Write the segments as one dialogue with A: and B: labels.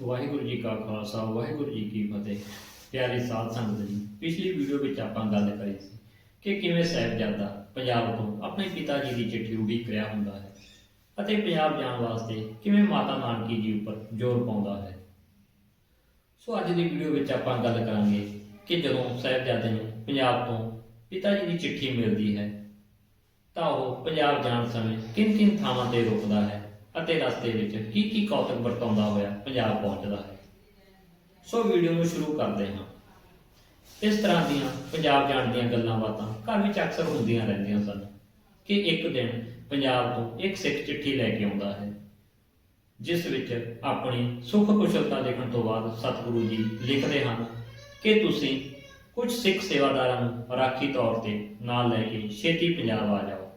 A: ਵਾਹਿਗੁਰੂ ਜੀ ਕਾ ਖਾਲਸਾ, ਵਾਹਿਗੁਰੂ ਜੀ ਕੀ ਫਤਿਹ। ਪਿਆਰੇ ਸਾਧ ਸੰਗਤ ਜੀ, ਪਿਛਲੀ ਵੀਡੀਓ ਵਿੱਚ ਆਪਾਂ ਗੱਲ ਕਰੀ ਸੀ ਕਿ ਕਿਵੇਂ ਸਾਹਿਬਜ਼ਾਦਾ ਪੰਜਾਬ ਤੋਂ ਆਪਣੇ ਪਿਤਾ ਜੀ ਦੀ ਚਿੱਠੀ ਉਡੀਕ ਰਿਹਾ ਹੁੰਦਾ ਹੈ ਅਤੇ ਪੰਜਾਬ ਜਾਣ ਵਾਸਤੇ ਕਿਵੇਂ ਮਾਤਾ ਨਾਨਕੀ ਜੀ ਉੱਪਰ ਜ਼ੋਰ ਪਾਉਂਦਾ ਹੈ। ਸੋ ਅੱਜ ਦੀ ਵੀਡੀਓ ਵਿੱਚ ਆਪਾਂ ਗੱਲ ਕਰਾਂਗੇ ਕਿ ਜਦੋਂ ਸਾਹਿਬਜ਼ਾਦੇ ਨੂੰ ਪੰਜਾਬ ਤੋਂ ਪਿਤਾ ਜੀ ਦੀ ਚਿੱਠੀ ਮਿਲਦੀ ਹੈ, ਤਾਂ ਉਹ ਪੰਜਾਬ ਜਾਣ ਸਮੇਂ ਕਿਨ ਕਿਨ ਥਾਵਾਂ ਤੇ ਰੁਕਦਾ ਹੈ ਅਤੇ ਰਸਤੇ ਵਿੱਚ ਕੀ ਕੀ ਕੌਤਕ ਵਰਤਾਉਂਦਾ ਹੋਇਆ ਪੰਜਾਬ ਪਹੁੰਚਦਾ ਹੈ। ਸੋ ਵੀਡੀਓ ਨੂੰ ਸ਼ੁਰੂ ਕਰਦੇ ਹਾਂ। ਇਸ ਤਰ੍ਹਾਂ ਦੀਆਂ ਪੰਜਾਬ ਜਾਣ ਦੀਆਂ ਗੱਲਾਂ ਬਾਤਾਂ ਘਰ ਵਿੱਚ ਅਕਸਰ ਹੁੰਦੀਆਂ ਰਹਿੰਦੀਆਂ ਸਨ ਕਿ ਇੱਕ ਦਿਨ ਪੰਜਾਬ ਤੋਂ ਇੱਕ ਸਿੱਖ ਚਿੱਠੀ ਲੈ ਕੇ ਆਉਂਦਾ ਹੈ, ਜਿਸ ਵਿੱਚ ਆਪਣੀ ਸੁੱਖ ਕੁਸ਼ਲਤਾ ਦੇਖਣ ਤੋਂ ਬਾਅਦ ਸਤਿਗੁਰੂ ਜੀ ਲਿਖਦੇ ਹਨ ਕਿ ਤੁਸੀਂ ਕੁਝ ਸਿੱਖ ਸੇਵਾਦਾਰਾਂ ਨੂੰ ਰਾਖੀ ਤੌਰ ਤੇ ਨਾਲ ਲੈ ਕੇ ਛੇਤੀ ਪੰਜਾਬ ਆ ਜਾਓ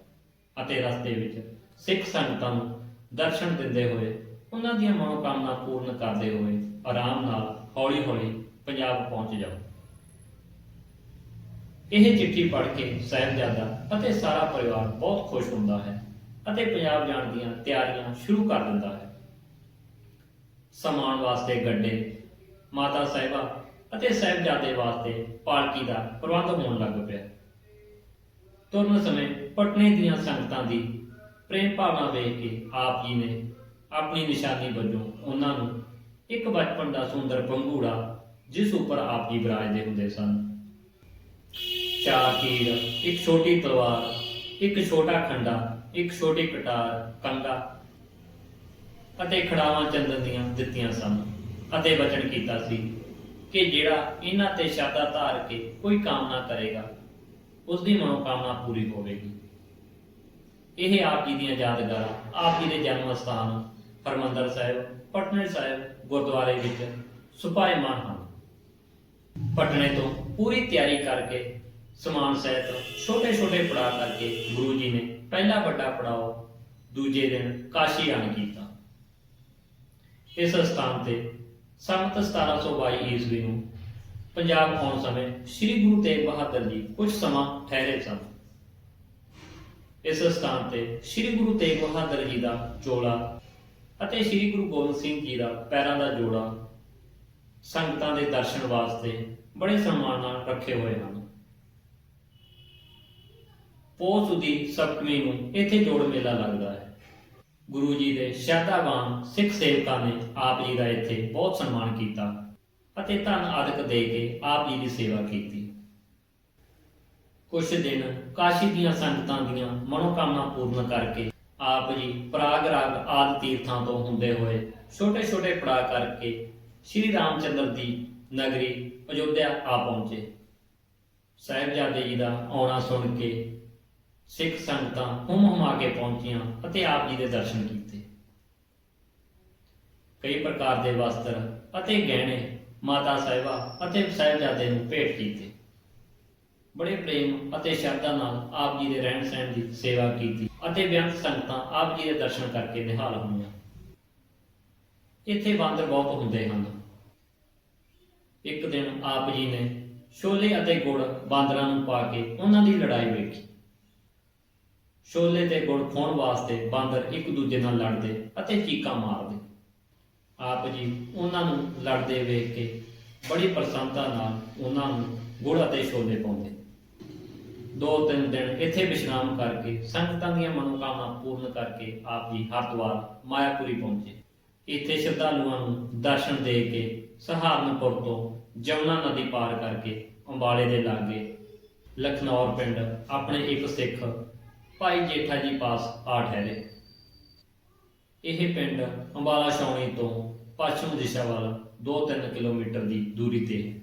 A: ਅਤੇ ਰਸਤੇ ਵਿੱਚ ਸਿੱਖ ਸੰਗਤਾਂ ਨੂੰ ਦਰਸ਼ਨ ਦਿੰਦੇ ਹੋਏ, ਉਹਨਾਂ ਦੀਆਂ ਮਨੋਕਾਮਨਾ ਪੂਰਨ ਕਰਦੇ ਹੋਏ ਆਰਾਮ ਨਾਲ ਹੌਲੀ-ਹੌਲੀ ਪੰਜਾਬ ਪਹੁੰਚ ਜਾਓ। ਇਹ ਚਿੱਠੀ ਪੜ੍ਹ ਕੇ ਸਾਹਿਬਜ਼ਾਦਾ ਅਤੇ ਸਾਰਾ ਪਰਿਵਾਰ ਬਹੁਤ ਖੁਸ਼ ਹੁੰਦਾ ਹੈ ਅਤੇ ਪੰਜਾਬ ਜਾਣ ਦੀਆਂ ਤਿਆਰੀਆਂ ਸ਼ੁਰੂ ਕਰ ਦਿੰਦਾ ਹੈ। ਸਮਾਨ ਵਾਸਤੇ ਗੱਡੇ, ਮਾਤਾ ਸਾਹਿਬਾ ਅਤੇ ਸਾਹਿਬਜ਼ਾਦੇ ਵਾਸਤੇ ਪਾਲਕੀ ਦਾ ਪ੍ਰਬੰਧ ਹੋਣ ਲੱਗ ਪਿਆ। ਤੁਰਨ ਸਮੇਂ ਪਟਨੇ ਦੀਆਂ ਸੰਗਤਾਂ ਦੀ ਪ੍ਰੇਮ ਭਾਵਨਾ ਵੇਖ ਕੇ ਆਪ ਜੀ ਨੇ ਆਪਣੀ ਨਿਸ਼ਾਨੀ ਵਜੋਂ ਉਹਨਾਂ ਨੂੰ ਇੱਕ ਬਚਪਨ ਦਾ ਸੁੰਦਰ ਪੰਘੂੜਾ ਜਿਸ ਉੱਪਰ ਆਪ ਜੀ ਵਿਰਾਜਦੇ ਹੁੰਦੇ ਸਨ। ਚਾਰ ਤੀਰ, ਇੱਕ ਛੋਟੀ ਤਲਵਾਰ, ਇੱਕ ਛੋਟਾ ਖੰਡਾ, ਇੱਕ ਛੋਟੀ ਕਟਾਰ ਕੰਗਾ ਅਤੇ ਖੜਾਵਾਂ ਚੰਦਨ ਦੀਆਂ ਦਿੱਤੀਆਂ ਸਨ ਅਤੇ ਵਚਨ ਕੀਤਾ ਸੀ ਕਿ ਜਿਹੜਾ ਇਹਨਾਂ ਤੇ ਸ਼ਾਦਾ ਧਾਰ ਕੇ ਕੋਈ ਕਾਮਨਾ ਕਰੇਗਾ ਉਸ ਦੀ ਮਨੋਕਾਮਨਾ ਪੂਰੀ ਹੋਵੇਗੀ। ਇਹ ਆਪ ਜੀ ਦੀਆਂ ਯਾਦਗਾਰਾਂ, ਆਪ ਜੀ ਦੇ ਜਨਮ ਸਥਾਨ, ਹਰਮੰਦਰ ਸਾਹਿਬ, ਪਟਨੇ ਸਾਹਿਬ, ਗੁਰਦੁਆਰੇ ਵਿੱਚ ਸੁਭਾਇਮਾਨ ਹਨ। ਪਟਨੇ ਤੋਂ ਪੂਰੀ ਤਿਆਰੀ ਕਰਕੇ ਸਮਾਨ ਸਹਿਤ ਛੋਟੇ ਛੋਟੇ ਪੜਾਅ ਕਰਕੇ ਗੁਰੂ ਜੀ ਨੇ ਪਹਿਲਾ ਵੱਡਾ ਪੜਾਅ ਦੂਜੇ ਦਿਨ ਕਾਸ਼ੀ ਆਣ ਕੀਤਾ। ਇਸ ਸਥਾਨ ਤੇ ਸੰਮਤ 1722 ਈਸਵੀ ਨੂੰ ਪੰਜਾਬ ਆਉਣ ਸਮੇਂ ਸ੍ਰੀ ਗੁਰੂ ਤੇਗ ਬਹਾਦਰ ਜੀ ਕੁਝ ਸਮਾਂ ਠਹਿਰੇ ਸਨ। ਇਸ ਸਥਾਨ ਤੇ ਸ੍ਰੀ ਗੁਰੂ ਤੇਗ ਬਹਾਦਰ ਜੀ ਦਾ ਚੋਲਾ ਅਤੇ ਸ੍ਰੀ ਗੁਰੂ ਗੋਬਿੰਦ ਸਿੰਘ ਜੀ ਦਾ ਪੈਰਾਂ ਦਾ ਜੋੜਾ ਸੰਗਤਾਂ ਦੇ ਦਰਸ਼ਨ ਵਾਸਤੇ ਬੜੇ ਸਨਮਾਨ ਨਾਲ ਰੱਖੇ ਹੋਏ ਹਨ। ਪੋਸ ਦੀ ਸਪਤਮੀ ਨੂੰ ਇੱਥੇ ਜੋੜ ਮੇਲਾ ਲੱਗਦਾ ਹੈ। ਗੁਰੂ ਜੀ ਦੇ ਸ਼ਰਧਾਵਾਨ ਸਿੱਖ ਸੇਵਕਾਂ ਨੇ ਆਪ ਜੀ ਦਾ ਇੱਥੇ ਬਹੁਤ ਸਨਮਾਨ ਕੀਤਾ ਅਤੇ ਧਨ ਆਦਿਕ ਦੇ ਕੇ ਆਪ ਜੀ ਦੀ ਸੇਵਾ ਕੀਤੀ। ਕੁਝ ਦਿਨ ਕਾਸ਼ੀ ਦੀਆਂ ਸੰਗਤਾਂ ਦੀਆਂ ਮਨੋਕਾਮਨਾ ਪੂਰਨ ਕਰਕੇ ਆਪ ਜੀ ਪ੍ਰਾਗਰਾਗ ਆਦਿ ਤੀਰਥਾਂ ਤੋਂ ਹੁੰਦੇ ਹੋਏ ਛੋਟੇ ਛੋਟੇ ਪੜਾਅ ਕਰਕੇ ਸ੍ਰੀ ਰਾਮਚੰਦਰ ਦੀ ਨਗਰੀ ਅਯੋਧਿਆ ਆ ਪਹੁੰਚੇ। ਸਾਹਿਬਜ਼ਾਦੇ ਜੀ ਦਾ ਆਉਣਾ ਸੁਣ ਕੇ ਸਿੱਖ ਸੰਗਤਾਂ ਹੁਮ ਹੁਮਾ ਕੇ ਪਹੁੰਚੀਆਂ ਅਤੇ ਆਪ ਜੀ ਦੇ ਦਰਸ਼ਨ ਕੀਤੇ। ਕਈ ਪ੍ਰਕਾਰ ਦੇ ਵਸਤਰ ਅਤੇ ਗਹਿਣੇ ਮਾਤਾ ਸਾਹਿਬਾ ਅਤੇ ਸਾਹਿਬਜ਼ਾਦੇ ਨੂੰ ਭੇਟ ਕੀਤੇ। ਬੜੇ ਪ੍ਰੇਮ ਅਤੇ ਸ਼ਰਧਾ ਨਾਲ ਆਪ ਜੀ ਦੇ ਰਹਿਣ ਸਹਿਣ ਦੀ ਸੇਵਾ ਕੀਤੀ ਅਤੇ ਬੇਅੰਤ ਸੰਗਤਾਂ ਆਪ ਜੀ ਦੇ ਦਰਸ਼ਨ ਕਰਕੇ ਨਿਹਾਲ ਹੋਈਆਂ। ਇੱਥੇ ਬਾਂਦਰ ਬਹੁਤ ਹੁੰਦੇ ਹਨ। ਇੱਕ ਦਿਨ ਆਪ ਜੀ ਨੇ ਛੋਲੇ ਅਤੇ ਗੁੜ ਬਾਂਦਰਾਂ ਨੂੰ ਪਾ ਕੇ ਉਹਨਾਂ ਦੀ ਲੜਾਈ ਵੇਖੀ। ਛੋਲੇ ਤੇ ਗੁੜ ਖਾਣ ਵਾਸਤੇ ਬਾਂਦਰ ਇੱਕ ਦੂਜੇ ਨਾਲ ਲੜਦੇ ਅਤੇ ਚੀਕਾਂ ਮਾਰਦੇ। ਆਪ ਜੀ ਉਹਨਾਂ ਨੂੰ ਲੜਦੇ ਵੇਖ ਕੇ ਬੜੀ ਪ੍ਰਸੰਨਤਾ ਨਾਲ ਉਹਨਾਂ ਨੂੰ ਗੁੜ ਅਤੇ ਛੋਲੇ ਪਾਉਂਦੇ। ਦੋ ਤਿੰਨ ਦਿਨ ਇੱਥੇ ਵਿਸ਼ਰਾਮ ਕਰਕੇ, ਸੰਗਤਾਂ ਦੀਆਂ ਮਨੋਕਾਮਨਾ ਪੂਰਨ ਕਰਕੇ ਆਪ ਜੀ ਹਰਦੁਆਰ ਮਾਇਆਪੁਰੀ ਪਹੁੰਚੇ। ਇੱਥੇ ਸ਼ਰਧਾਲੂਆਂ ਨੂੰ ਦਰਸ਼ਨ ਦੇ ਕੇ, ਸਹਾਰਨਪੁਰ ਤੋਂ ਜਮਨਾ ਨਦੀ ਪਾਰ ਕਰਕੇ ਅੰਬਾਲੇ ਦੇ ਲਾਗੇ ਲਖਨੌਰ ਪਿੰਡ ਆਪਣੇ ਇੱਕ ਸਿੱਖ ਭਾਈ ਜੇਠਾ ਜੀ ਪਾਸ ਆ ਠਹਿਰੇ। ਇਹ ਪਿੰਡ ਅੰਬਾਲਾ ਛਾਉਣੀ ਤੋਂ ਪੱਛਮ ਦਿਸ਼ਾ ਵੱਲ 2-3 ਕਿਲੋਮੀਟਰ ਦੀ ਦੂਰੀ ਤੇ ਹੈ।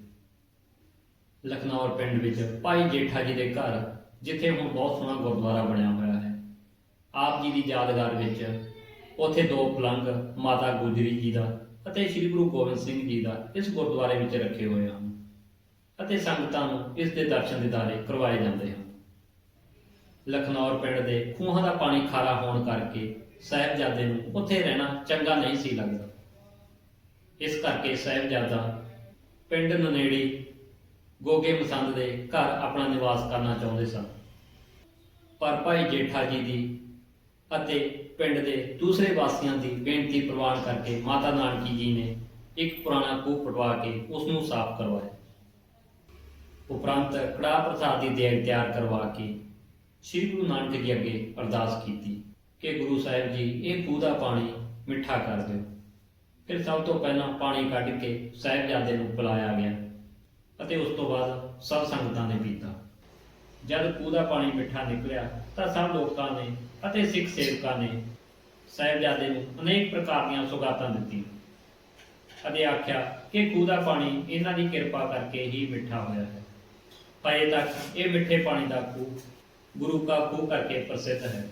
A: ਲਖਨੌਰ ਪਿੰਡ ਵਿੱਚ ਭਾਈ ਜੇਠਾ ਜੀ ਦੇ ਘਰ, ਜਿੱਥੇ ਹੁਣ ਬਹੁਤ ਸੋਹਣਾ ਗੁਰਦੁਆਰਾ ਬਣਿਆ ਹੋਇਆ ਹੈ। ਆਪ ਜੀ ਦੀ ਯਾਦਗਾਰ ਵਿੱਚ ਉੱਥੇ ਦੋ ਪਲੰਗ, ਮਾਤਾ ਗੁਜਰੀ ਜੀ ਦਾ ਅਤੇ ਸ੍ਰੀ ਗੁਰੂ ਗੋਬਿੰਦ ਸਿੰਘ ਜੀ ਦਾ ਇਸ ਗੁਰਦੁਆਰੇ ਵਿੱਚ ਰੱਖੇ ਹੋਏ ਹਨ ਅਤੇ ਸੰਗਤਾਂ ਨੂੰ ਇਸ ਦੇ ਦਰਸ਼ਨ ਦਿਦਾਰੇ ਕਰਵਾਏ ਜਾਂਦੇ ਹਨ। ਲਖਨੌਰ ਪਿੰਡ ਦੇ ਖੂਹਾਂ ਦਾ ਪਾਣੀ ਖਾਰਾ ਹੋਣ ਕਰਕੇ ਸਾਹਿਬਜ਼ਾਦੇ ਨੂੰ ਉੱਥੇ ਰਹਿਣਾ ਚੰਗਾ ਨਹੀਂ ਸੀ ਲੱਗਦਾ। ਇਸ ਕਰਕੇ ਸਾਹਿਬਜ਼ਾਦਾ ਪਿੰਡ ਨਨੇੜੀ ਗੋਗੇ ਮਸੰਦ ਦੇ ਘਰ ਆਪਣਾ ਨਿਵਾਸ ਕਰਨਾ ਚਾਹੁੰਦੇ ਸਨ। ਪਰ ਭਾਈ ਜੇਠਾ ਜੀ ਦੀ ਅਤੇ ਪਿੰਡ ਦੇ ਦੂਸਰੇ ਵਾਸੀਆਂ ਦੀ ਬੇਨਤੀ ਪ੍ਰਵਾਨ ਕਰਕੇ ਮਾਤਾ ਨਾਨਕੀ ਜੀ ਨੇ ਇੱਕ ਪੁਰਾਣਾ ਖੂਹ ਪਟਵਾ ਕੇ ਉਸ ਨੂੰ ਸਾਫ਼ ਕਰਵਾਇਆ। ਉਪਰੰਤ ਕੜਾਹ ਪ੍ਰਸਾਦ ਦੀ ਦੇਗ ਤਿਆਰ ਕਰਵਾ ਕੇ ਸ੍ਰੀ ਗੁਰੂ ਨਾਨਕ ਜੀ ਅੱਗੇ ਅਰਦਾਸ ਕੀਤੀ ਕਿ ਗੁਰੂ ਸਾਹਿਬ ਜੀ ਇਹ ਖੂਹ ਦਾ ਪਾਣੀ ਮਿੱਠਾ ਕਰ ਦਿਓ। ਫਿਰ ਸਭ ਤੋਂ ਪਹਿਲਾਂ ਪਾਣੀ ਕੱਢ ਕੇ ਸਾਹਿਬਜ਼ਾਦੇ ਨੂੰ ਪਿਲਾਇਆ ਗਿਆ। ਅਤੇ ਉਸ ਤੋਂ ਬਾਅਦ ਸਭ ਸੰਗਤਾਂ ਨੇ ਪੀਤਾ। ਜਦ ਖੂਹ ਦਾ ਪਾਣੀ ਮਿੱਠਾ ਨਿਕਲਿਆ, ਤਾਂ ਸਭ ਲੋਕਾਂ ਨੇ ਅਤੇ ਸਿੱਖ ਸੇਵਕਾਂ ਨੇ ਸਾਹਿਬਜ਼ਾਦੇ ਨੂੰ ਅਨੇਕ ਪ੍ਰਕਾਰ ਦੀਆਂ ਸੁਗਾਤਾਂ ਦਿੱਤੀਆਂ ਅਤੇ ਆਖਿਆ ਕਿ ਖੂਹ ਦਾ ਪਾਣੀ ਇਹਨਾਂ ਦੀ ਕਿਰਪਾ ਕਰਕੇ ਹੀ ਮਿੱਠਾ ਹੋਇਆ ਹੈ। ਅਜੇ ਤੱਕ ਇਹ ਮਿੱਠੇ ਪਾਣੀ ਦਾ ਖੂਹ ਗੁਰੂ ਕਾ ਖੂਹ ਕਰਕੇ ਪ੍ਰਸਿੱਧ ਹੈ।